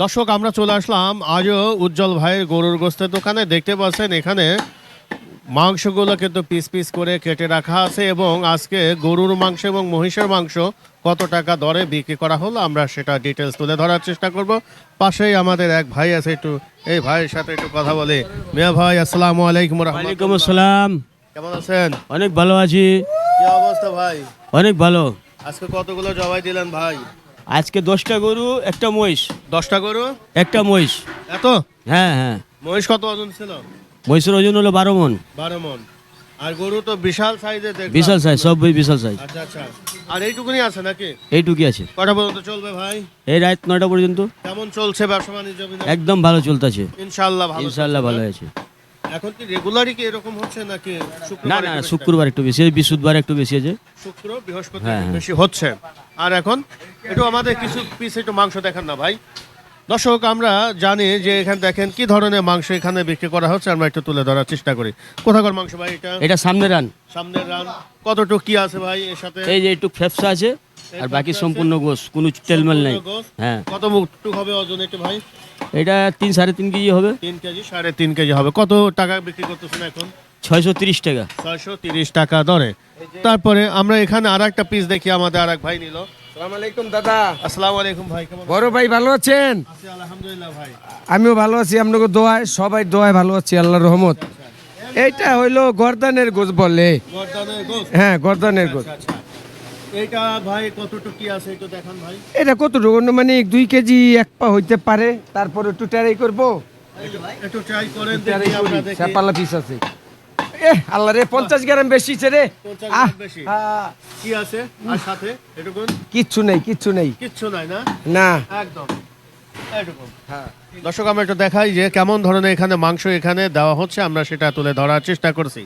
দর্শক আমরা চলে আসলাম আজও উজ্জ্বল ভাইয়ের গরুর গোস্তের দোকানে। দেখতে পাচ্ছেন এখানে মাংসগুলো কিন্তু পিস পিস করে কেটে রাখা আছে এবং আজকে গরুর মাংস এবং মহিষের মাংস কত টাকা দরে বিক্রি করা হলো আমরা সেটা ডিটেলস তুলে ধরার চেষ্টা করব। পাশেই আমাদের এক ভাই আছে একটু এই ভাইয়ের সাথে একটু কথা বলে। মিয়া ভাই আসসালামু আলাইকুম ওয়ালাইকুম আসসালাম। কেমন আছেন? অনেক ভালো আছি। কি অবস্থা ভাই? অনেক ভালো। আজকে কতগুলো জবাই দিলেন ভাই? আজকে দশটা গরু একটা মহিষ। দশটা গরু? একটা মহিষ। এত? হ্যাঁ হ্যাঁ। মহিষ কত ওজন ছিল? মহিষের ওজন হলো বারো মন। বারো মন। আর গরু তো বিশাল সাইজের বিশাল সাইজ সব বিশাল সাইজ আচ্ছা আচ্ছা। আর এইটুকুনি আছে নাকি? এইটুকি আছে। কটা পর্যন্ত চলবে ভাই? এই রাত নয়টা পর্যন্ত। কেমন চলছে ব্যবসা বাণিজ্য একদম ভালো চলতেছে। ইনশাআল্লাহ ভালো ইনশাল্লাহ ভালো আছে। এখন কি রেগুলারই কি এরকম হচ্ছে নাকি না শুক্রবার না শুক্রবার একটু বেশি আছে, বৃহস্পতিবার একটু বেশি আছে শুক্র বৃহস্পতি হ্যাঁ, হ্যাঁ। বেশি হচ্ছে। আর এখন একটু আমাদের কিছু পিস একটু মাংস দেখান না ভাই। দর্শক আমরা জানি যে এখানে দেখেন কি ধরনের মাংস এখানে বিক্রি করা হচ্ছে আমরা একটু তুলে ধরার চেষ্টা করি। কোথাকার মাংস ভাই এটা? এটা সামনে রান। সামনের রান। কতটুকু কি আছে ভাই এর সাথে? এই যে একটু ফেপসা আছে আর বাকি সম্পূর্ণ গোস কোনো তেলমেল নাই। গোস্ত। হ্যাঁ। কত মুখ হবে ওজন একটু ভাই? এটা তিন সাড়ে তিন কেজি হবে। তিন কেজি সাড়ে তিন কেজি হবে। কত টাকা বিক্রি করতেছেন এখন? ছয়শো তিরিশ টাকা। ছয়শো তিরিশ টাকা দরে। তারপরে আমরা এখানে আর একটা পিস দেখি আমাদের আর এক ভাই নিল। দাদা। আসসালামু আলাইকুম ভাই বড় ভাই ভালো আছেন? ভাই। আমিও ভালো আছি আপনাকে দোয়ায় সবাই দোয়ায় ভালো আছি আল্লাহর রহমত। এইটা হইল গর্দানের গোছ বলে। হ্যাঁ গর্দানের গোছ এইটা ভাই কতটুকু কি আছে একটু দেখান ভাই। এটা কতটুকু? মানে দুই কেজি এক পা হইতে পারে। তারপর একটু করব। ট্রাই করেন দেখি আমরা দেখি। চাপালা পিস আছে। এ আল্লাহ রে পঞ্চাশ গ্রাম বেশি রে। 50 গ্রাম বেশি। কি আছে? আর সাথে এটুকুন? কিচ্ছু নেই কিচ্ছু নেই। কিচ্ছু নাই না? না। একদম। এটুকুন। দর্শক আমরা একটু দেখাই যে কেমন ধরনের এখানে মাংস এখানে দেওয়া হচ্ছে। আমরা সেটা তুলে ধরার চেষ্টা করছি।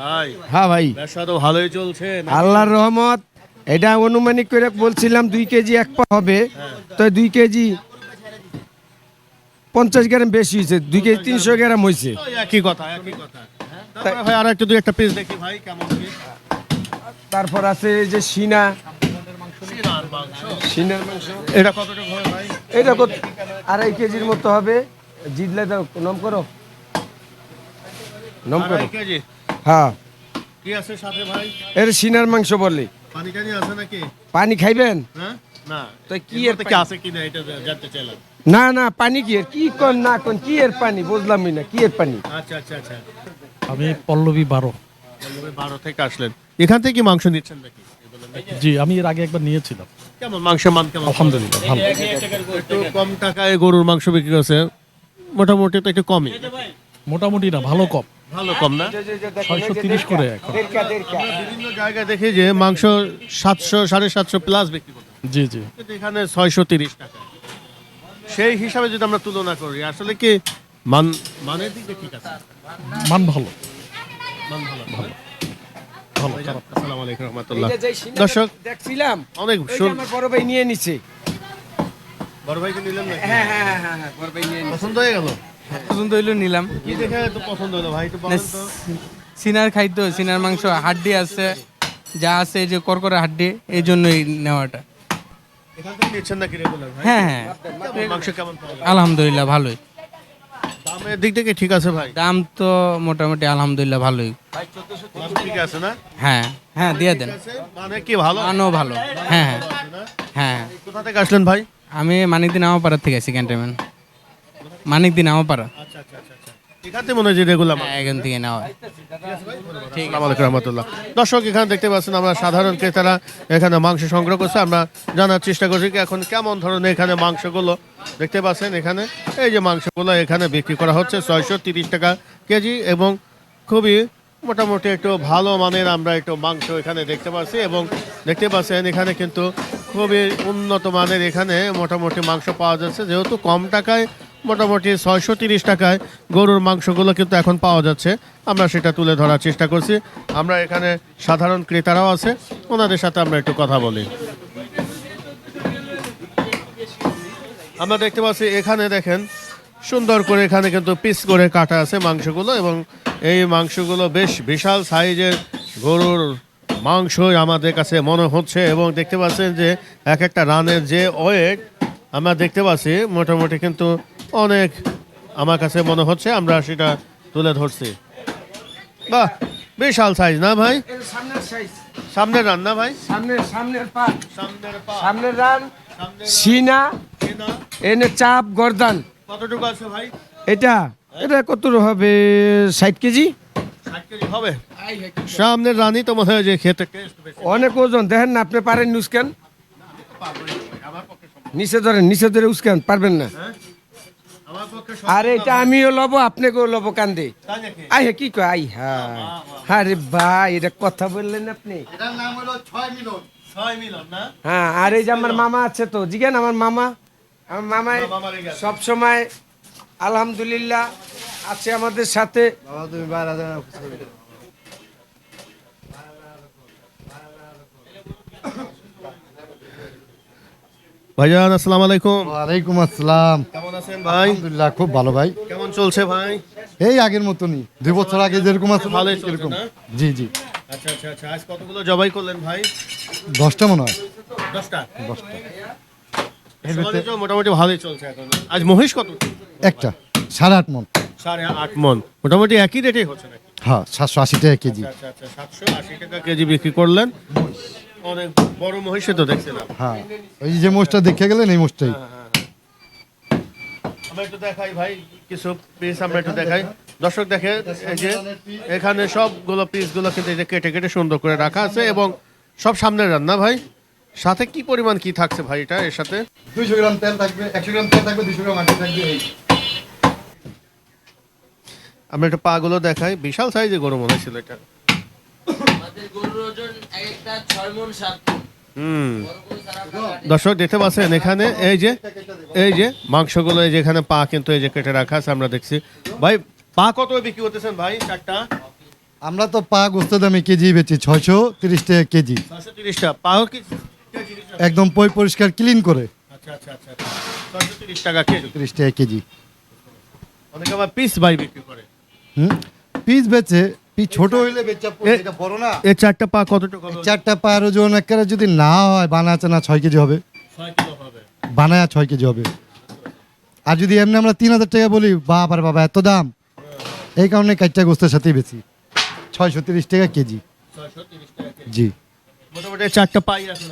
ভাই। হ্যাঁ ভাই। ব্যবসা তো ভালোই চলছে। আল্লাহর রহমত। এটা অনুমানিক করে বলছিলাম দুই কেজি এক পা হবে। তো দুই কেজি পঞ্চাশ গ্রাম বেশি হয়েছে দুই কেজি তিনশো গ্রাম হয়েছে। ওই একই কথা একই কথা। ভাই আর একটু দুই একটা পিস দেখি ভাই কেমন তারপর আছে এই যে সিনা। সিনার মাংস। এটা কতটুকু হয় ভাই? এটা কত? আড়াই কেজির মতো হবে। জিতলে দাও নম করো। নম করো। হ্যাঁ। কি আছে সাথে ভাই? এর সিনার মাংস বললি পানি টানি আছে নাকি? পানি খাইবেন? হ্যাঁ? না। তো কি এর কি আছে কি না এটা জানতে চাইলাম। না না পানি কি এর? কি কোন না কোন কি এর পানি? বুঝলামই না কি এর পানি? আচ্ছা আচ্ছা আচ্ছা। আমি পল্লবী বারো। পল্লবী বারো থেকে আসলেন। এখান থেকে কি মাংস নিচ্ছেন নাকি? জি আমি এর আগে একবার নিয়েছিলাম। কেমন মাংসের মান কেমন? আলহামদুলিল্লাহ ভালো একটু কম টাকায় গরুর মাংস বিক্রি করছে। মোটামুটি তো একটু কমই। মোটামুটি না ভালো কম। ভালো কম না? ছয়শো তিরিশ করে এখন। বিভিন্ন জায়গায় দেখি যে মাংস সাতশো সাড়ে সাতশো প্লাস বিক্রি করতে জি জি। এখানে ছয়শো তিরিশ টাকা। সেই হিসাবে যদি আমরা তুলনা করি আসলে কি মান মানের দিক দিয়ে ঠিক আছে? মান ভালো। মান ভালো। ভালো। আসসালামু আলাইকুম রহমতুল্লাহ। দর্শক দেখছিলাম অনেক আমার বড় ভাই নিয়ে নিছে। বড় ভাইকে নিলেন নাকি? হ্যাঁ হ্যাঁ হ্যাঁ হ্যাঁ বড় ভাই নিয়ে পছন্দ হয়ে গেল? পছন্দ হইল নিলাম। কি দেখে তো পছন্দ হলো ভাই একটু বলেন তো সিনার খাইতো সিনার মাংস হাড্ডি আছে যা আছে এই যে করকরে হাড্ডি এই জন্যই নেওয়াটা। এখান থেকে নিচ্ছেন নাকি রেগুলার ভাই হ্যাঁ হ্যাঁ। মাংস কেমন আলহামদুলিল্লাহ ভালোই। দামের দিক থেকে ঠিক আছে ভাই দাম তো মোটামুটি আলহামদুলিল্লাহ ভালোই। দাম ঠিক আছে না হ্যাঁ হ্যাঁ দিয়ে দেন। মানে কি ভালো মানও ভালো। হ্যাঁ হ্যাঁ। হ্যাঁ কোথা থেকে আসলেন ভাই? আমি মানিকদিন আমাপাড়ার থেকে আছি ক্যান্টনমেন্ট। মানিকদিন আমাপাড়া আচ্ছা আচ্ছা আচ্ছা আচ্ছা। এখান থেকে মনে হয় যে রেগুলার হ্যাঁ এখান থেকে নেওয়া আসসালামু আলাইকুম রহমতুল্লাহ। দর্শক এখানে দেখতে পাচ্ছেন আমরা সাধারণ ক্রেতারা এখানে মাংস সংগ্রহ করছে। আমরা জানার চেষ্টা করছি কি এখন কেমন ধরনের এখানে মাংসগুলো দেখতে পাচ্ছেন এখানে। এই যে মাংসগুলো এখানে বিক্রি করা হচ্ছে ছয়শো তিরিশ টাকা কেজি এবং খুবই মোটামুটি একটু ভালো মানের আমরা একটু মাংস এখানে দেখতে পাচ্ছি এবং দেখতে পাচ্ছেন এখানে কিন্তু খুবই উন্নত মানের এখানে মোটামুটি মাংস পাওয়া যাচ্ছে। যেহেতু কম টাকায়, মোটামুটি ছয়শো তিরিশ টাকায় গরুর মাংসগুলো কিন্তু এখন পাওয়া যাচ্ছে। আমরা সেটা তুলে ধরার চেষ্টা করছি। আমরা এখানে সাধারণ ক্রেতারাও আছে, ওনাদের সাথে আমরা একটু কথা বলি। আমরা দেখতে পাচ্ছি এখানে দেখেন, সুন্দর করে এখানে কিন্তু পিস করে কাটা আছে মাংসগুলো এবং এই মাংসগুলো বেশ বিশাল সাইজের গরুর মাংসই আমাদের কাছে মনে হচ্ছে এবং দেখতে পাচ্ছেন যে এক একটা রানের যে ওয়েট আমরা দেখতে পাচ্ছি মোটামুটি কিন্তু অনেক আমার কাছে মনে হচ্ছে আমরা সেটা তুলে ধরছি। বাহ বিশাল সাইজ না ভাই? সামনের রান না ভাই? সামনের সামনের পা। সামনের রান সিনা। এনে চাপ গর্দান। কতটুকু আছে ভাই? এটা এটা কত হবে? ষাট কেজি? ষাট কেজি হবে। সামনের রানই তো মনে হয় যে খেতে অনেক ওজন দেখেন না আপনি পারেন পক্ষে সম্ভব। নিচে ধরেন নিচে ধরে উস্কান পারবেন না। আরে এটা আমিও লব আপনাকেও লব কান্দে। তাই আই হ্যাঁ কি কয়? আই হ্যাঁ। আরে ভাই এটা কথা বললেন আপনি। এটার নাম হলো ছয় মিলন। ছয় মিলন না? হ্যাঁ আর এই যে আমার মামা আছে তো জিজ্ঞান আমার মামা? আমার মামাই মামা মারা সব সময় আলহামদুলিল্লাহ আছে আমাদের সাথে। ভাইজান আসসালামু আলাইকুম। ওয়ালাইকুম আসসালাম। কেমন আছেন ভাই? আলহামদুলিল্লাহ খুব ভালো ভাই। কেমন চলছে ভাই? এই আগের মতনই। দুই বছর আগে যেরকম আছে ভালোই এরকম। জি জি। আচ্ছা আচ্ছা আচ্ছা। আজ কতগুলো জবাই করলেন ভাই? দশটা মনে হয়। দশটা? দশটা। মোটামুটি ভালোই চলছে এখন। আজ মহিষ কত? একটা। সাড়ে আট মন। সাড়ে আট মন। মোটামুটি একই রেটেই হচ্ছে হ্যাঁ সাতশো আশি টাকা কেজি। আচ্ছা আচ্ছা সাতশো আশি টাকা কেজি বিক্রি করলেন। অনেক বড় মহিষে তো দেখছিলাম হ্যাঁ ওই যে মোষটা দেখে গেলেন এই মোষটাই আমরা একটু দেখাই ভাই কিছু পিস আমরা একটু দেখাই। দর্শক দেখে এই যে এখানে সবগুলো পিসগুলো কিন্তু এই যে কেটে কেটে সুন্দর করে রাখা আছে এবং সব সামনের রান্না ভাই। সাথে কি পরিমাণ কি থাকছে ভাই এটা এর সাথে? দুইশো গ্রাম তেল থাকবে একশো গ্রাম তেল থাকবে দুশো গ্রাম আটি থাকবে এই। আমরা একটু পা গুলো দেখাই। বিশাল সাইজে গরু মনে ছিল এটা দর্শক দেখতে পাচ্ছেন এখানে এই যে এই যে মাংসগুলো এই যে এখানে পা কিন্তু এই যে কেটে রাখা আছে আমরা দেখছি। ভাই পা কত বিক্রি করতেছেন ভাই চারটা? আমরা তো পা গোস্ত দামে কেজি বেচি ছয়শো তিরিশ টাকা কেজি। তিরিশটা কেজি? একদম পই পরিষ্কার ক্লিন করে। আচ্ছা আচ্ছা আচ্ছা তিরিশ টাকা কেজি। তিরিশ টাকা কেজি। অনেকে আবার পিস ভাই বিক্রি করে। হুম? পিস বেচে ছোট হইলে বেচা এটা বড় না? এই চারটা পা হবে? চারটা পায়ের ওজন একেবারে যদি না হয় বানায় না ছয় কেজি হবে। বানায় ছয় কেজি হবে। আর যদি এমনি আমরা তিন হাজার টাকা বলি বাবার বাবা এত দাম। এই কারণে কাইটটা গোস্তের সাথেই বেশি। ছয়শো তিরিশ টাকা কেজি। ছয়শো তিরিশ টাকা কেজি। জি। মোটামুটি চারটা পাই আছে।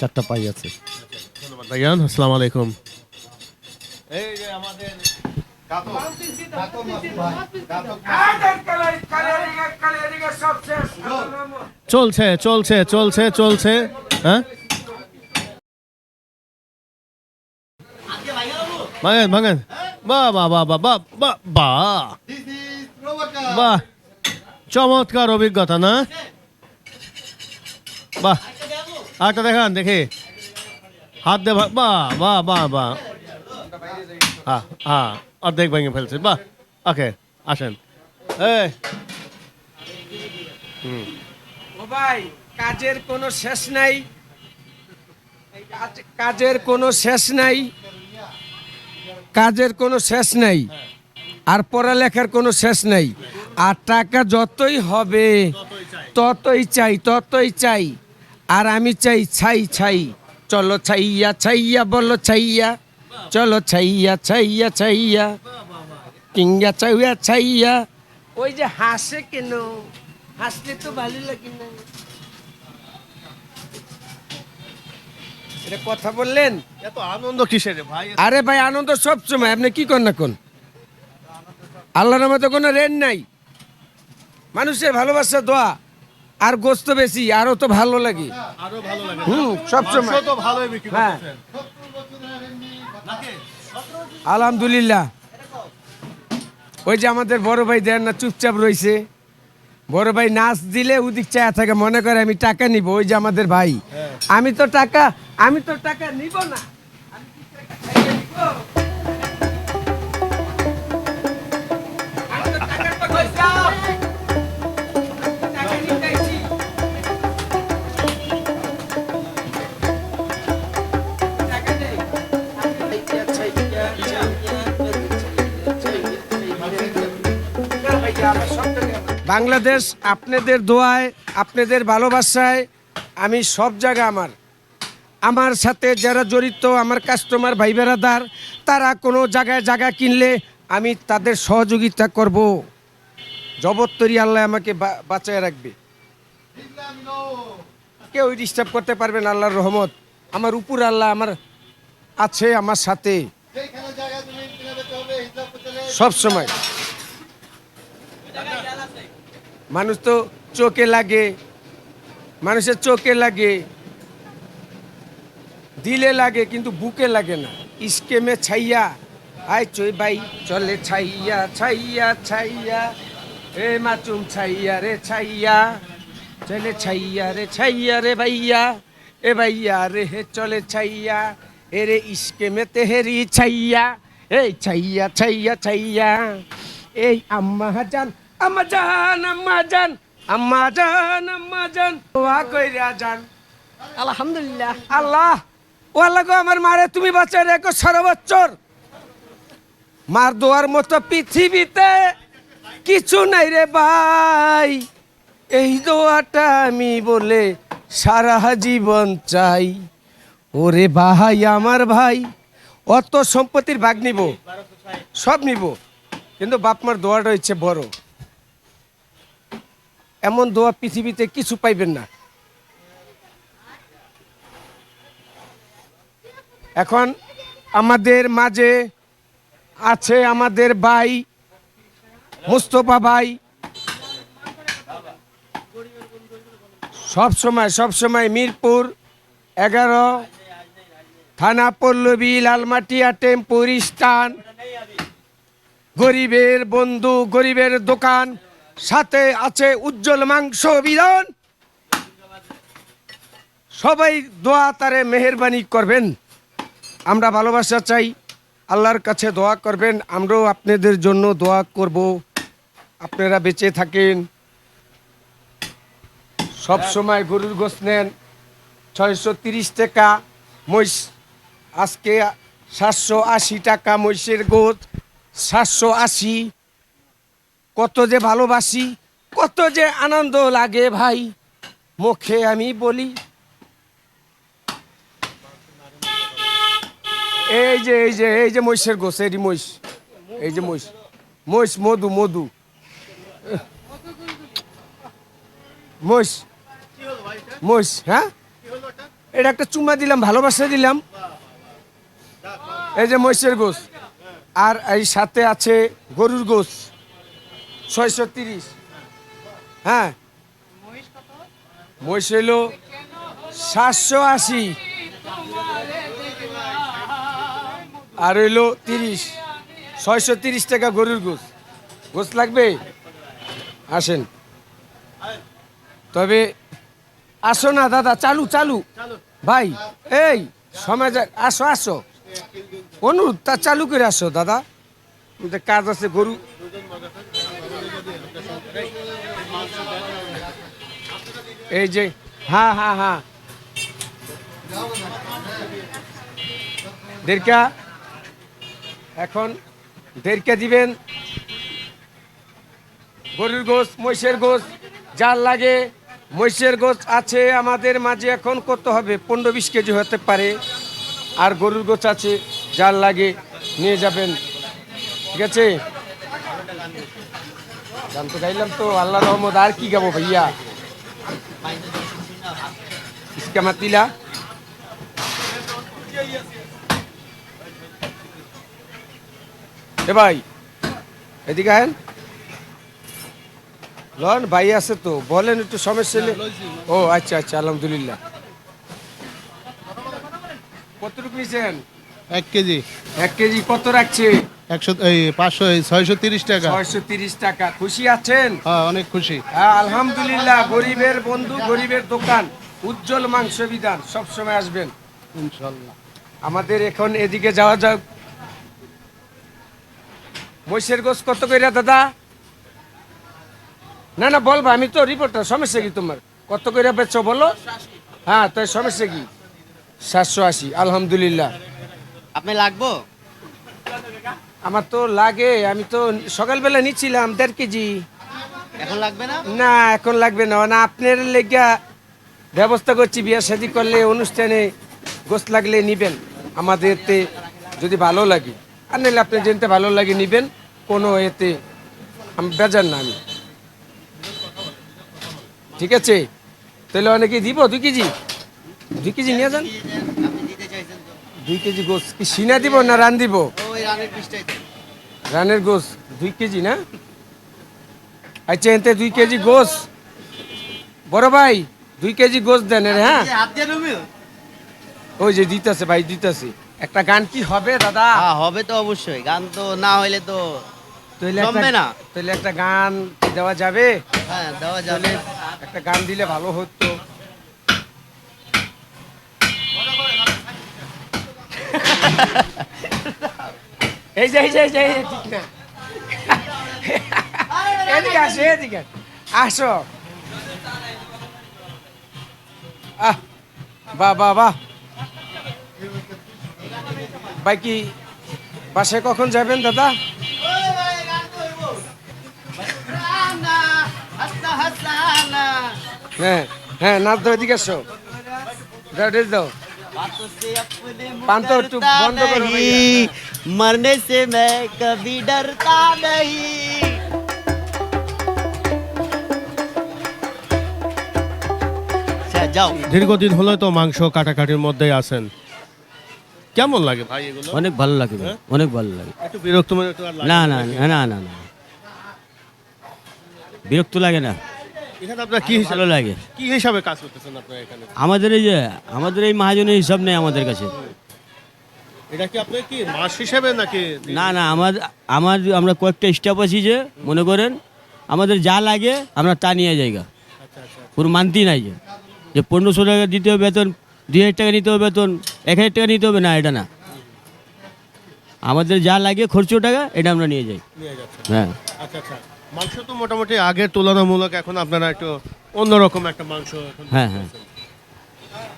চারটা পাই আছে। ধন্যবাদ ভাইয়ান আসসালামু আলাইকুম। এই যে আমাদের চলছে চলছে চলছে চলছে হ্যাঁ? ভাঙেন ভাঙেন বাহ বাহ বাহ বাহ বাহ বাহ বাহ বাহ চমৎকার অভিজ্ঞতা না? বাহ আরেকটা দেখান দেখি। হাত দে বাহ বাহ বাহ বাহ হ্যাঁ হ্যাঁ অর্ধেক ভেঙে ফেলছে বাহ ওকে আসেন এই ও ভাই, কাজের কোনো শেষ নাই। কাজ- কাজের কোনো শেষ নাই। কাজের কোনো শেষ নাই। আর পড়ালেখার কোনো শেষ নাই। আর টাকা যতই হবে, ততই চাই ততই চাই। আর আমি চাই, ছাই ছাই। চলো ছাইয়া ছাইয়া, বলো ছাইয়া। চলো ছাইয়া ছাইয়া ছাইয়া। কিংয়া ছাইয়া ছাইয়া। ওই যে হাসে কেন? হাসলে তো ভালো লাগে না। এটা কথা বললেন? এত আনন্দ কিসের ভাই? আরে ভাই আনন্দ সব সময়। আপনি কি করেন না কোন আল্লাহর মতো কোনো রেন নাই। মানুষের ভালোবাসা দোয়া। আর গোস্ত বেশি আরও তো ভালো লাগে। আরও ভালো লাগে। হুম সব সময়। মাংস তো ভালোই বিক্রি হ্যাঁ। আলহামদুলিল্লাহ। ওই যে আমাদের বড় ভাই দেন না, চুপচাপ রয়েছে বড় ভাই নাচ দিলে ওদিক চায়া থাকে, মনে করে আমি টাকা নিব, ওই যে আমাদের ভাই। আমি তো টাকা, আমি তো টাকা নিব না। আমি টাকা বাংলাদেশ আপনাদের দোয়ায়, আপনাদের ভালোবাসায়, আমি সব জায়গা আমার। আমার সাথে যারা জড়িত, আমার কাস্টমার ভাই বেড়াদার তারা কোনো জায়গায় জায়গা কিনলে আমি তাদের সহযোগিতা করব। জবত্তরি আল্লাহ আমাকে বাঁচায় রাখবে। কেউ ডিস্টার্ব করতে পারবেন আল্লাহর রহমত। আমার উপর আল্লাহ আমার আছে আমার সাথে। সব সময়। মানুষ তো চোখে লাগে। মানুষের চোখে লাগে। দিলে লাগে কিন্তু বুকে লাগে না। স্কেমে ছাইয়া, আয় চই বাই, চলে ছাইয়া ছাইয়া ছাইয়া। এ মাচুম ছাইয়া রে ছাইয়া, চলে ছাইয়া রে ছাইয়া রে ভাইয়া। এ ভাইয়া রে হে চলে ছাইয়া এ রে স্কেমে তেহেরি ছাইয়া। এই ছাইয়া ছাইয়া ছাইয়া। এই আম্মা জান আম্মা জান আম্মা জান আম্মা জান আম্মা জান। দোয়া কইরা জান আলহামদুলিল্লাহ। আল্লাহ ও আল্লাহ গো আমার মারে তুমি বাঁচায় রেখো সারা বছর মার দোয়ার মতো পৃথিবীতে কিছু নাই রে ভাই। এই দোয়াটা আমি বলে সারা জীবন চাই। ওরে ভাই আমার ভাই অত সম্পত্তির ভাগ নিব সব নিব। কিন্তু বাপ মার দোয়াটা হচ্ছে বড়। এমন দোয়া পৃথিবীতে কিছু পাইবেন না। এখন আমাদের মাঝে আছে আমাদের ভাই, মুস্তফা ভাই। সব সময় সব সময় মিরপুর এগারো, থানা পল্লবী, লালমাটিয়া, টেম্পুর স্টান গরিবের বন্ধু, গরিবের দোকান। সাথে আছে উজ্জ্বল মাংস বিধান। সবাই দোয়া তারে মেহরবানি করবেন। আমরা ভালোবাসা চাই, আল্লাহর কাছে দোয়া করবেন, আমরাও আপনাদের জন্য দোয়া করব। আপনারা বেঁচে থাকেন। সব সময় গরুর গোস নেন, ছয়শো তিরিশ টাকা মহিষ, আজকে সাতশো আশি টাকা মহিষের গোদ সাতশো আশি কত যে ভালোবাসি, কত যে আনন্দ লাগে ভাই। মুখে আমি বলি, এই যে এই যে এই যে মহিষের গোস এটি মহিষ, এই যে মহিষ মহিষ মধু মধু। মহিষ মহিষ হ্যাঁ? এটা একটা চুমা দিলাম, ভালোবাসা দিলাম। এই যে মহিষের গোস, আর এই সাথে আছে গরুর গোস। ছয়শো তিরিশ। হ্যাঁ। মহিষ হইল সাতশো আশি। আর হইল তিরিশ। ছয়শো তিরিশ টাকা গরুর গোস গোস লাগবে? আসেন। তবে আসো না, দাদা, চালু চালু। ভাই, এই, সময় যাক আসো আসো। অনুরোধ তা চালু করে আসো, দাদা। কাজ আছে, গরু। এই যে হ্যাঁ হ্যাঁ হ্যাঁ। দেড়কা, এখন দেড়কা দিবেন। গরুর গোস মহিষের গোস যার লাগে মহিষের গোস আছে আমাদের মাঝে এখন কত হবে, পনেরো বিশ কেজি হতে পারে। আর গরুর গোছ আছে, যার লাগে নিয়ে যাবেন। ঠিক আছে? গান তো গাইলাম তো আল্লাহ রহমদ আর কি গাবো ভাইয়া? ইসকা মাতিলা। এ ভাই এদিকে আহেন। লন ভাই আছে তো বলেন একটু সমস্যা নেই ও আচ্ছা আচ্ছা আলহামদুলিল্লাহ। কতটুকু নিয়েছেন এক কেজি। এক কেজি কত রাখছে? একশো এই পাঁচশো ছয়শো তিরিশ টাকা। ছয়শো তিরিশ টাকা। খুশি আছেন? হ্যাঁ অনেক খুশি। হ্যাঁ আলহামদুলিল্লাহ গরিবের বন্ধু গরিবের দোকান উজ্জ্বল মাংস বিধান সবসময় আসবেন। ইনশাল্লাহ। আমাদের এখন এদিকে যাওয়া যাক। মহিষের গোস কত কইরা দাদা? না না বলবা আমি তো রিপোর্টার সমস্যা কি তোমার? কত কইরা বেচছো বলো? হ্যাঁ তাই সমস্যা কি? সাতশো আশি আলহামদুলিল্লাহ। আপনি লাগবো? আমার তো লাগে আমি তো সকালবেলা নিচ্ছিলাম দেড় কেজি। এখন লাগবে না? না এখন লাগবে না। না আপনার লেগা ব্যবস্থা করছি বিয়া শাদি করলে অনুষ্ঠানে গোস লাগলে নিবেন। আমাদেরতে যদি ভালো লাগে। আর নাহলে আপনি জেনতে ভালো লাগে নিবেন কোনো এতে আমি বেজার না আমি। ঠিক আছে? তাহলে অনেকে দিব দুই কেজি? দুই কেজি নিয়ে যান। দুই কেজি গোস কি সিনা দিব না রান দিব? রানের গোস দুই কেজি না? আচ্ছা এতে দুই কেজি গোস। বড় ভাই দুই কেজি গোস দেন এর, হ্যাঁ? ওই যে দিতেছে ভাই দিতেছে। একটা গান কি হবে দাদা? হ্যাঁ হবে তো অবশ্যই। গান তো না হইলে তো জমবে না। তাহলে একটা গান দেওয়া যাবে? হ্যাঁ দেওয়া যাবে। একটা গান দিলে ভালো হতো। এই যে এই যে, এই এদিকে আসো, এদিকে। আহ বা বা বা ভাই কি কখন যাবেন, দাদা? হ্যাঁ হ্যাঁ নাচ দাও, এদিকে বন্ধ করি मरने से मैं कभी डरता नहीं আচ্ছা, যাও দীর্ঘদিন হলো তো মাংস কাটাকাটির মধ্যেই আছেন কেমন লাগে ভাই এগুলো অনেক ভালো লাগে ভাই, অনেক ভালো লাগে একটু বিরক্ত মনে একটু আর লাগে না না না না না না বিরক্ত লাগে না এখানে আপনার কি হিসাবে ভালো লাগে কি হিসাবে কাজ করতেছেন আপনার এখানে আমাদের এই যে আমাদের এই মহাজনের হিসাব নেই আমাদের কাছে এটা কি আপনি কি মাস হিসেবে নাকি? না না আমার আমার আমরা কয়েকটা স্টাফ আছি যে মনে করেন আমাদের যা লাগে আমরা তা নিয়ে যাইগা পুরো মানতি নাই যে। যে পনেরোশো টাকা দিতে হবে বেতন দুই হাজার টাকা নিতে হবে বেতন এক হাজার টাকা নিতে হবে না এটা না। আমাদের যা লাগে খরচ টাকা এটা আমরা নিয়ে যাই। হ্যাঁ। আচ্ছা আচ্ছা। মাংস তো মোটামুটি আগের তুলনামূলক এখন আপনারা একটু অন্যরকম একটা মাংস হ্যাঁ হ্যাঁ।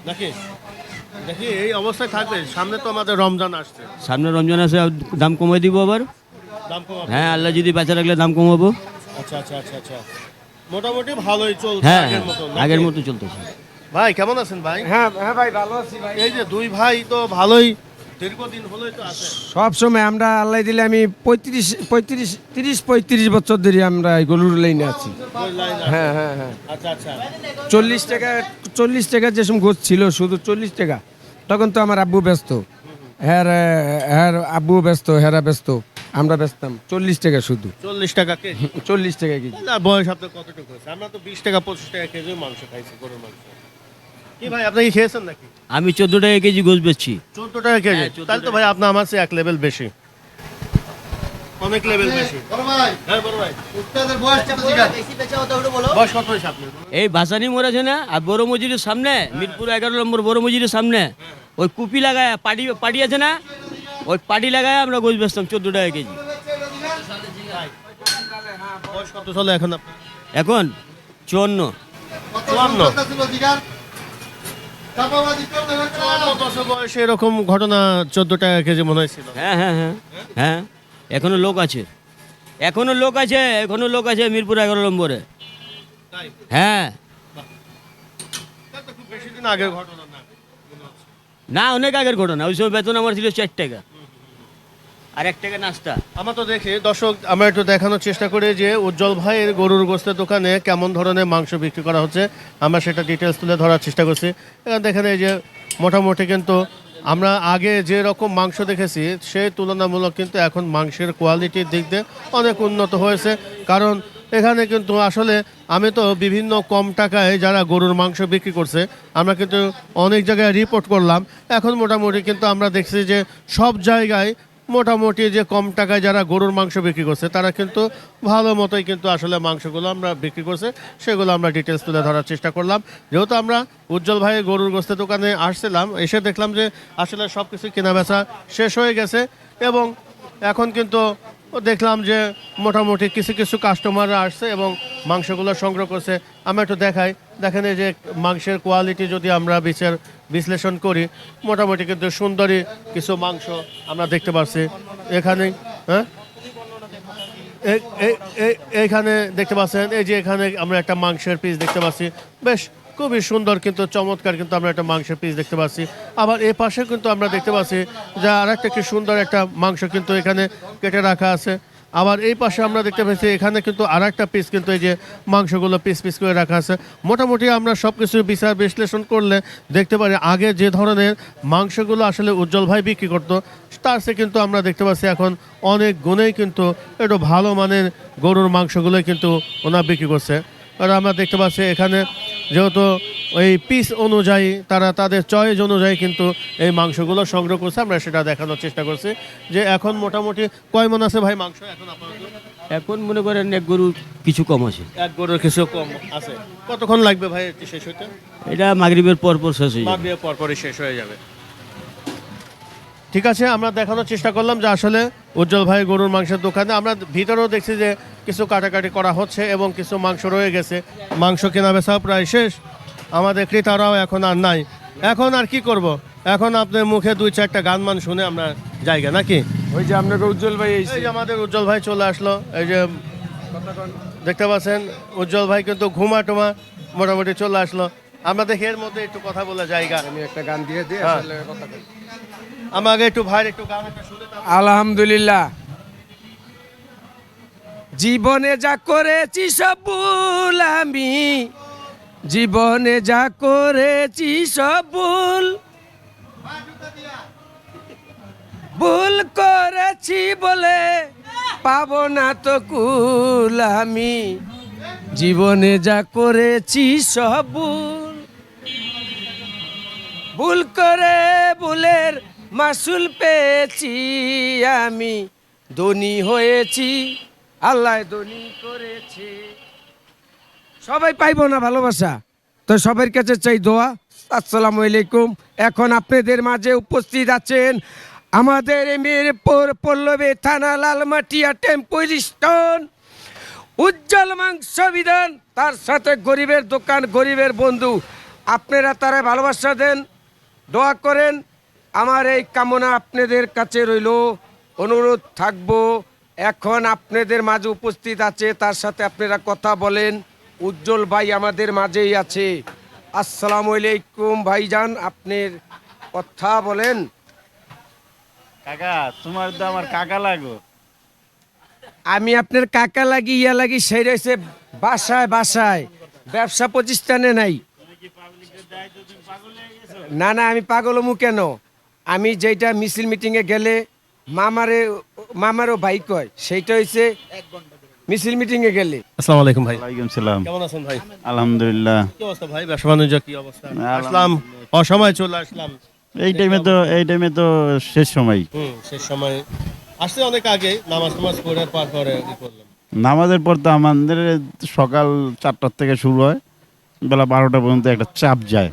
নাকি? দেখি এই অবস্থায় থাকবে। সামনে তো আমাদের রমজান আসছে। সামনে রমজান আসে দাম কমাই দিব আবার? দাম কম হ্যাঁ আল্লাহ যদি বেচা রাখলে দাম কমাবো। আচ্ছা আচ্ছা আচ্ছা আচ্ছা। মোটামুটি ভালোই চলছে হ্যাঁ আগের হ্যাঁ, মতো নাকি? আগের মতো চলতেছে। ভাই কেমন আছেন ভাই? হ্যাঁ হ্যাঁ ভাই ভালো আছি ভাই। এই যে দুই ভাই তো ভালোই দীর্ঘদিন হলোই তো আছে। সব সময় আমরা আল্লাহ দিলে আমি পঁয়ত্রিশ পঁয়ত্রিশ তিরিশ পঁয়ত্রিশ বছর ধরে আমরা এই গরুর লাইনে আছি। হ্যাঁ হ্যাঁ হ্যাঁ। আচ্ছা আচ্ছা। চল্লিশ টাকা চল্লিশ টাকা যে সময় গোছ ছিল শুধু চল্লিশ টাকা তখন তো আমার আব্বু ব্যস্ত। হ্যাঁ হ্যাঁ আব্বু ব্যস্ত হেরা ব্যস্ত। আমরা ব্যস্তাম। চল্লিশ টাকা শুধু। চল্লিশ টাকা কেজি? চল্লিশ টাকা কেজি। না বয়স আপনার কতটুকু হয়েছে? আমরা তো বিশ টাকা পঁচিশ টাকা কেজি মাংস খাইছি গরুর মাংস। কি ভাই আপনি কি খেয়েছেন নাকি? আমি চোদ্দ টাকা কেজি গোছ বেচছি। চোদ্দ টাকা কেজি? হ্যাঁ, 14 তাহলে তো ভাই আপনার আমার চেয়ে এক লেভেল বেশি। অনেক লেভেল বেশি। হ্যাঁ বড় ভাই। বয়স কত হয়েছে এই ভাসানি মোড় আছে না আর বড় মজুরির সামনে মিরপুর এগারো নম্বর বড় মজুরির সামনে ওই কুপি লাগায় পাটি পাটি আছে না ওই পাটি লাগায় আমরা গোছ বেচতাম চোদ্দ টাকা কেজি। বয়স কত চলে এখন এখন চুয়ান্ন। চুয়ান্ন বছর বয়সে এরকম ঘটনা চোদ্দ টাকা কেজি মনে হয়েছিল হ্যাঁ হ্যাঁ হ্যাঁ হ্যাঁ। এখনও লোক আছে। এখনও লোক আছে এখনও লোক আছে মিরপুর এগারো নম্বরে। হ্যাঁ। তাহলে তো খুব বেশি দিন আগের ঘটনা না না অনেক আগের ঘটনা। ওই সময় বেতন আমার ছিল চার টাকা। আর এক টাকা নাস্তা। আমরা তো দেখি, দর্শক, আমরা একটু দেখানোর চেষ্টা করি যে উজ্জ্বল ভাইয়ের গরুর গোস্তের দোকানে কেমন ধরনের মাংস বিক্রি করা হচ্ছে। আমরা সেটা ডিটেলস তুলে ধরার চেষ্টা করছি। এখানে দেখেন এই যে মোটামুটি কিন্তু আমরা আগে যে রকম মাংস দেখেছি, সেই তুলনামূলক কিন্তু এখন মাংসের কোয়ালিটির দিক দিয়ে অনেক উন্নত হয়েছে। কারণ এখানে কিন্তু আসলে আমি তো বিভিন্ন কম টাকায় যারা গরুর মাংস বিক্রি করছে, আমরা কিন্তু অনেক জায়গায় রিপোর্ট করলাম। এখন মোটামুটি কিন্তু আমরা দেখছি যে সব জায়গায় মোটামুটি যে কম টাকায় যারা গরুর মাংস বিক্রি করছে, তারা কিন্তু ভালো মতোই কিন্তু আসলে মাংসগুলো আমরা বিক্রি করছে, সেগুলো আমরা ডিটেলস তুলে ধরার চেষ্টা করলাম। যেহেতু আমরা উজ্জ্বল ভাই গরুর গোস্তের দোকানে আসছিলাম, এসে দেখলাম যে আসলে সব কিছু কেনা বেচা শেষ হয়ে গেছে এবং এখন কিন্তু দেখলাম যে মোটামুটি কিছু কিছু কাস্টমাররা আসছে এবং মাংসগুলো সংগ্রহ করছে। আমরা একটু দেখাই। দেখেন এই যে মাংসের কোয়ালিটি যদি আমরা বিচার, বিশ্লেষণ করি, মোটামুটি কিন্তু সুন্দরী কিছু মাংস আমরা দেখতে পাচ্ছি এখানে হ্যাঁ? এইখানে দেখতে পাচ্ছেন, এই যে এখানে আমরা একটা মাংসের পিস দেখতে পাচ্ছি। বেশ খুবই সুন্দর কিন্তু চমৎকার কিন্তু আমরা একটা মাংসের পিস দেখতে পাচ্ছি। আবার এ পাশে কিন্তু আমরা দেখতে পাচ্ছি যে আর একটা কি সুন্দর একটা মাংস কিন্তু এখানে কেটে রাখা আছে। আবার এই পাশে আমরা দেখতে পাচ্ছি এখানে কিন্তু আর একটা পিস কিন্তু এই যে মাংসগুলো পিস পিস করে রাখা আছে। মোটামুটি আমরা সব কিছু বিচার বিশ্লেষণ করলে দেখতে পারি আগে যে ধরনের মাংসগুলো আসলে উজ্জ্বল ভাই বিক্রি করতো, তার সে কিন্তু আমরা দেখতে পাচ্ছি এখন অনেক গুণেই কিন্তু একটু ভালো মানের গরুর মাংসগুলোই কিন্তু ওনার বিক্রি করছে। আর আমরা দেখতে পাচ্ছি এখানে যেহেতু ওই পিস অনুযায়ী তারা তাদের চয়েস অনুযায়ী কিন্তু এই মাংসগুলো সংগ্রহ করছে আমরা সেটা দেখানোর চেষ্টা করছি যে এখন মোটামুটি কয় মন আছে ভাই মাংস এখন আপাতত? এখন মনে করেন এক গরুর কিছু কম আছে। এক গরুর কিছু কম আছে। কতক্ষণ লাগবে ভাই শেষ হইতে? এটা মাগরিবের পরপর পর শেষ হয়ে যাবে। মাগরিবের পরপরই শেষ হয়ে যাবে। ঠিক আছে আমরা দেখানোর চেষ্টা করলাম যে আসলে উজ্জ্বল ভাই গরুর মাংসের দোকানে আমরা ভিতরেও দেখছি যে কিছু কাটাকাটি করা হচ্ছে এবং কিছু মাংস রয়ে গেছে। মাংস কেনা বেচা প্রায় শেষ আমাদের ক্রেতারাও এখন আর নাই। এখন আর কি করব? এখন আপনার মুখে দুই চারটা গান মান শুনে আমরা জায়গা নাকি? ওই যে আপনাকে উজ্জ্বল ভাই এই যে আমাদের উজ্জ্বল ভাই চলে আসলো এই যে দেখতে পাচ্ছেন উজ্জ্বল ভাই কিন্তু ঘুমা টুমা মোটামুটি চলে আসলো। আমরা দেখি এর মধ্যে একটু কথা বলে জায়গা আমি একটা গান দিয়ে দিই হ্যাঁ। কথা। আমাকে একটু ভাইয়ের একটু আলহামদুলিল্লাহ। জীবনে যা করেছি সব ভুল আমি। জীবনে যা করেছি সব ভুল ভুল করেছি বলে পাব না তো কুল আমি। জীবনে যা করেছি সব ভুল ভুল করে ভুলের মাসুল পেয়েছি আমি, ধনী হয়েছি, আল্লাহ ধনী করেছে। সবাই পাইবো না ভালোবাসা? তো সবার কাছে চাই দোয়া। আসসালামু আলাইকুম। এখন আপনাদের মাঝে উপস্থিত আছেন আমাদের মিরপুর পল্লবী থানা লালমাটিয়া টেম্পো স্টোন। উজ্জ্বল মাংস বিধান, তার সাথে গরিবের দোকান, গরিবের বন্ধু। আপনারা তারা ভালোবাসা দেন, দোয়া করেন। আমার এই কামনা আপনাদের কাছে রইল। অনুরোধ থাকব এখন আপনাদের মাঝে উপস্থিত আছে তার সাথে আপনারা কথা বলেন। উজ্জ্বল ভাই আমাদের মাঝেই আছে। আসসালামু আলাইকুম ভাইজান আপনার কথা বলেন। কাকা তোমার তো আমার কাকা লাগো। আমি আপনার কাকা লাগি ইয়া লাগি সেই রয়েছে বাসায় বাসায়। ব্যবসা প্রতিষ্ঠানে নাই। না না আমি পাগল মু কেন? আমি যেটা মিছিল মিটিংয়ে গেলে মামারে মামারও ভাই কয় সেইটা হয়েছে মিছিল মিটিংয়ে গেলে। আসসালামু আলাইকুম ভাই। ওয়ালাইকুম সালাম। কেমন আছেন ভাই? আলহামদুলিল্লাহ। কি অবস্থা ভাই? ব্যবসা বাণিজ্য কি অবস্থা? আসলাম অসময় চলে আসলাম। এই টাইমে তো এই টাইমে তো শেষ সময়। হুম শেষ সময়। আসতে অনেক আগে নামাজ টামাজ পড়ে পার করে কি করলাম। নামাজের পর তো আমাদের সকাল চারটার থেকে শুরু হয়। বেলা বারোটা পর্যন্ত একটা চাপ যায়।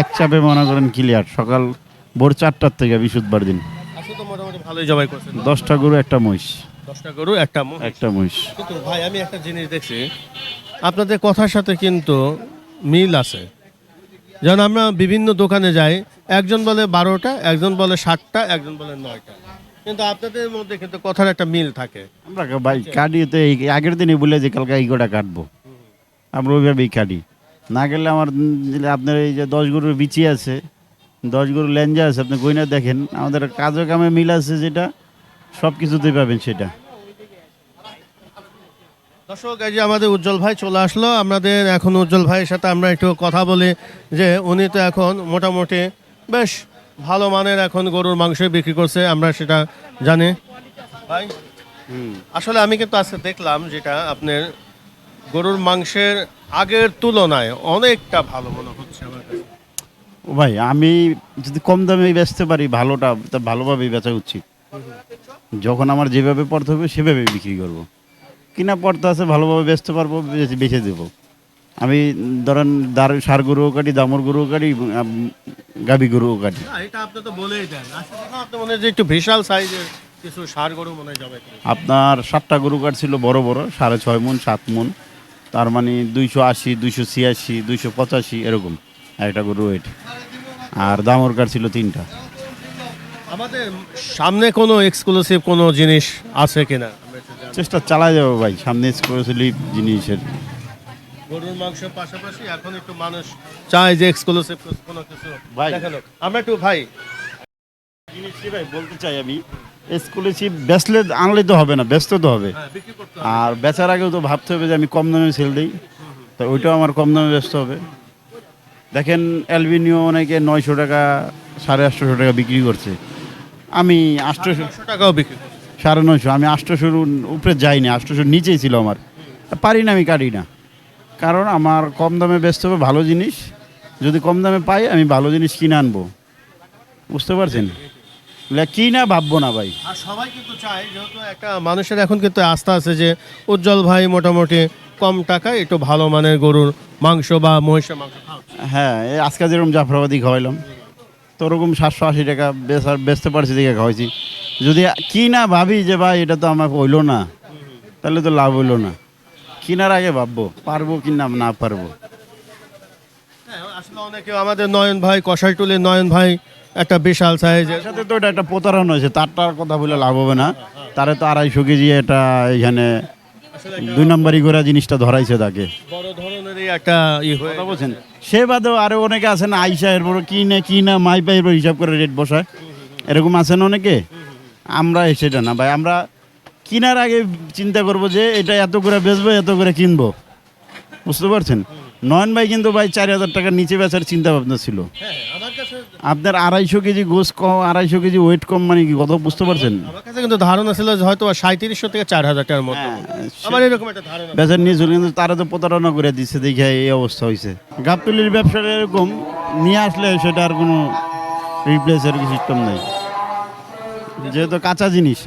এক চাপে মনে করেন ক্লিয়ার সকাল ভোর চারটার থেকে বৃহস্পতিবার দিন। আজকে তো মোটামুটি ভালোই জবাই করছেন। দশটা গরু একটা মহিষ। দশটা গরু একটা মহিষ। একটা মহিষ। কিন্তু ভাই আমি একটা জিনিস দেখছি আপনাদের কথার সাথে কিন্তু মিল আছে। যেমন আমরা বিভিন্ন দোকানে যাই একজন বলে বারোটা একজন বলে সাতটা একজন বলে নয়টা। কিন্তু আপনাদের মধ্যে কিন্তু কথার একটা মিল থাকে। আমরা ভাই কাটি তো এই আগের দিনই বলে যে কালকে এই গোটা কাটবো। আমরা ওইভাবেই কাটি। না গেলে আমার উম, দিলে আপনার এই যে দশ গরুর বিচি আছে দশ গরুর ল্যাঞ্জা আছে আপনি গইনা দেখেন আমাদের কাজে কামে মিল আছে যেটা সব কিছুতেই পাবেন সেটা। দর্শক এই যে আমাদের উজ্জ্বল ভাই চলে আসলো আমাদের এখন উজ্জ্বল ভাইয়ের সাথে আমরা একটু কথা বলি যে উনি তো এখন মোটামুটি বেশ ভালো মানের এখন গরুর মাংস বিক্রি করছে আমরা সেটা জানি। ভাই আসলে আমি কিন্তু আজকে দেখলাম যেটা আপনার গরুর মাংসের আগের তুলনায় অনেকটা ভালো মনে হচ্ছে ভাই আমি যদি কম দামে বেচতে পারি ভালোটা তা ভালোভাবেই বেচা উচিত। যখন আমার যেভাবে পড়তে হবে সেভাবে বিক্রি করব। কিনা পড়তে আছে ভালোভাবে বেচতে পারব বেচে- বেচে দেবো। আমি ধরেন দার সার গরুও কাটি দামর গরুও কাটি গাভী গরুও কাটি। এটা আপনি তো বলেই দেন। আপনি মনে যে একটু বিশাল সাইজের কিছু সার গরু মনে আপনার সাতটা গরু কাটছিল বড় বড় সাড়ে ছয় মন সাত মন। তার মানে দুইশো আশি দুইশো ছিয়াশি দুইশো পঁচাশি এরকম। একটা গরু ওয়েট। আর দামর কাট ছিল তিনটা। আমাদের সামনে কোনো এক্সক্লুসিভ কোনো জিনিস আছে কিনা? চেষ্টা চালাই যাব ভাই সামনে করেছিলি জিনিসের। গরুর মাংসের পাশাপাশি এখন একটু মানুষ চায় যে এক্সক্লুসিভ কোনো কিছু। ভাই। আমরা একটু ভাই। জিনিসটি ভাই বলতে চাই আমি স্কুলে চিপ বেচলে আনলে তো হবে না ব্যস্ত তো হবে। হ্যাঁ করতে আর বেচার আগেও তো ভাবতে হবে যে আমি কম দামে সেল দিই। তো ওইটাও আমার কম দামে ব্যস্ত হবে। দেখেন অ্যালবিনিও অনেকে নয়শো টাকা সাড়ে আটশোশো টাকা বিক্রি করছে। আমি আটশোশো টাকাও বিক্রি সাড়ে নয়শো আমি আটশোশোর উপরে যাইনি আটশোশোর নিচেই ছিল আমার। পারি না আমি কাটি না। কারণ আমার কম দামে ব্যস্ত হবে ভালো জিনিস। যদি কম দামে পাই আমি ভালো জিনিস কিনে আনব। বুঝতে পারছেন? কি না ভাববো না ভাই। আর সবাই কিন্তু চায় যেহেতু একটা মানুষের এখন কিন্তু আস্থা আছে যে উজ্জ্বল ভাই মোটামুটি কম টাকায় একটু ভালো মানের গরুর মাংস বা মহিষের মাংস হ্যাঁ এই আজকে যেরকম জাফরাবাদি খাওয়াইলাম তো ওরকম সাতশো আশি টাকা বেচার বেচতে পারছি দেখে খাওয়াইছি। যদি কি না ভাবি যে ভাই এটা তো আমার হইল না তাহলে তো লাভ হইল না। কিনার আগে ভাববো পারব কি না না পারব। হ্যাঁ আসলে অনেকে আমাদের নয়ন ভাই কষাইটুলির নয়ন ভাই একটা বিশাল সাইজের এর সাথে তো এটা একটা প্রতারণা হয়েছে তারটার কথা বলে লাভ হবে না। তারে তো আড়াইশো কেজি এটা এখানে দুই নম্বরই গোড়া জিনিসটা ধরাইছে তাকে। বড় ধরনের একটা ই হয়ে বলছেন? সে বাদেও আরও অনেকে আছেন আইসা এরপর কি না কি না মাই পাই এরপর হিসাব করে রেট বসায়। এরকম আছেন অনেকে? আমরা সেটা না ভাই আমরা কিনার আগে চিন্তা করব যে এটা এত করে বেচবো এত করে কিনবো। বুঝতে পারছেন? নয়ন ভাই কিন্তু ভাই চার হাজার টাকার নিচে বেচার চিন্তা ভাবনা ছিল। আপনার আড়াইশো কেজি গোস কম আড়াইশো কেজি ওয়েট কম মানে কি কত বুঝতে পারছেন? আমার কাছে কিন্তু ধারণা ছিল যে হয়তো সাঁত্রিশশো থেকে চার হাজার টাকার মতো। হ্যাঁ, আমার এরকম একটা ধারণা। বেচার নিয়ে চলে কিন্তু তারা তো প্রতারণা করে দিচ্ছে দেখে এই অবস্থা হয়েছে গাবতলির ব্যবসাটা এরকম নিয়ে আসলে সেটা আর কোনো রিপ্লেসের সিস্টেম নেই। যেহেতু কাঁচা জিনিস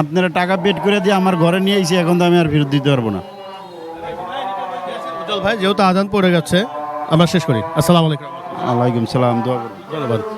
আপনারা টাকা পেড করে দিয়ে আমার ঘরে নিয়ে এসে এখন তো আমি আর ফেরত দিতে পারব না। ভাই যেহেতু আজান পড়ে গেছে আমরা শেষ করি। আসসালামু আলাইকুম। আলাইকুম সালাম দোয়া করুন। ধন্যবাদ।